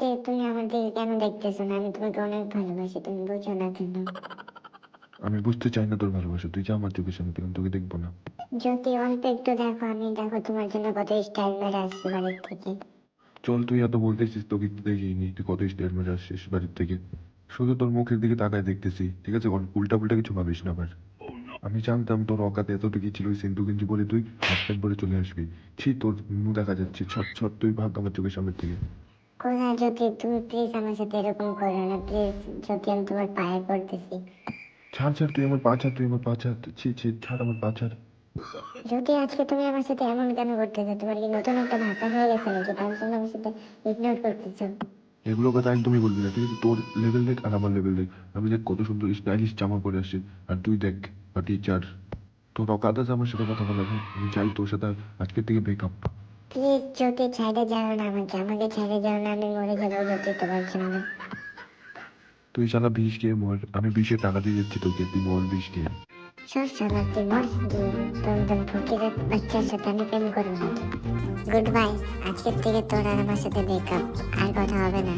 জ্যোতি তুমি আমার দিকে কেন দেখতেছো না? আমি তোমাকে অনেক ভালোবাসি তুমি বুঝো না কেন? আমি বুঝতে চাই না তোর ভালোবাসা তুই যা আমার চোখের সামনে আমি তোকে দেখব না। জ্যোতি অল্প একটু দেখো আমি দেখো তোমার জন্য কত স্টাইল মেরে আসছি বাড়ির থেকে। চল তুই এত বলতেছিস তোকে দেখিনি তুই কত স্টেট মেরে আসছিস বাড়ির থেকে। শুধু তোর মুখের দিকে তাকায় দেখতেছি ঠিক আছে? উল্টা পুল্টা কিছু ভাবিস না আবার। আমি জানতাম তোর অকাতে এতটুকু ছিল সিন্ধু গেঞ্জি পরে তুই হাফ প্যান্ট পরে চলে আসবি। ছি তোর মুখ দেখা যাচ্ছে ছট ছট তুই ভাগ আমার চোখের সামনের থেকে কোথায় জ্যোতি তুমি প্লিজ আমার সাথে এরকম করো না প্লিজ জ্যোতি আমি তোমার পায়ে পড়তেছি। ছাড় ছাড় তুই আমার পা ছাড় তুই আমার পা ছাড় ছি ছি ছাড় আমার পা ছাড় জ্যোতি আজকে তুমি আমার সাথে এমন কেন করতেছো? তোমার কি নতুন একটা ভাষা হয়ে গেছে নাকি? তার জন্য আমার সাথে ইগনোর করতেছো। এগুলো কথা একদমই বলবি না আছে? তোর লেভেল দেখ আর আমার লেভেল দেখ। আমি দেখ কত সুন্দর স্টাইলিশ জামা পরে আসছি। আর তুই দেখ বা টিচার তোর অকাত আছে আমার সাথে কথা বলার আমি চাই তোর সাথে আজকের থেকে ব্রেকআপ প্লিজ জ্যোতি ছেড়ে যাও না আমাকে? আমাকে ছেড়ে যাও না আমি মরে যাব জ্যোতি তোমার জন্য তুই শালা বিষ দিয়ে মর আমি বিষে টাকা দিয়ে যাচ্ছি তোকে তুই মর বিষ দিয়ে সব শালা তুই মর তোর তোর ফকিরের বাচ্চার সাথে আমি প্রেম করব গুড বাই আজকের থেকে তোর আর আমার সাথে ব্রেকআপ আর কথা হবে না।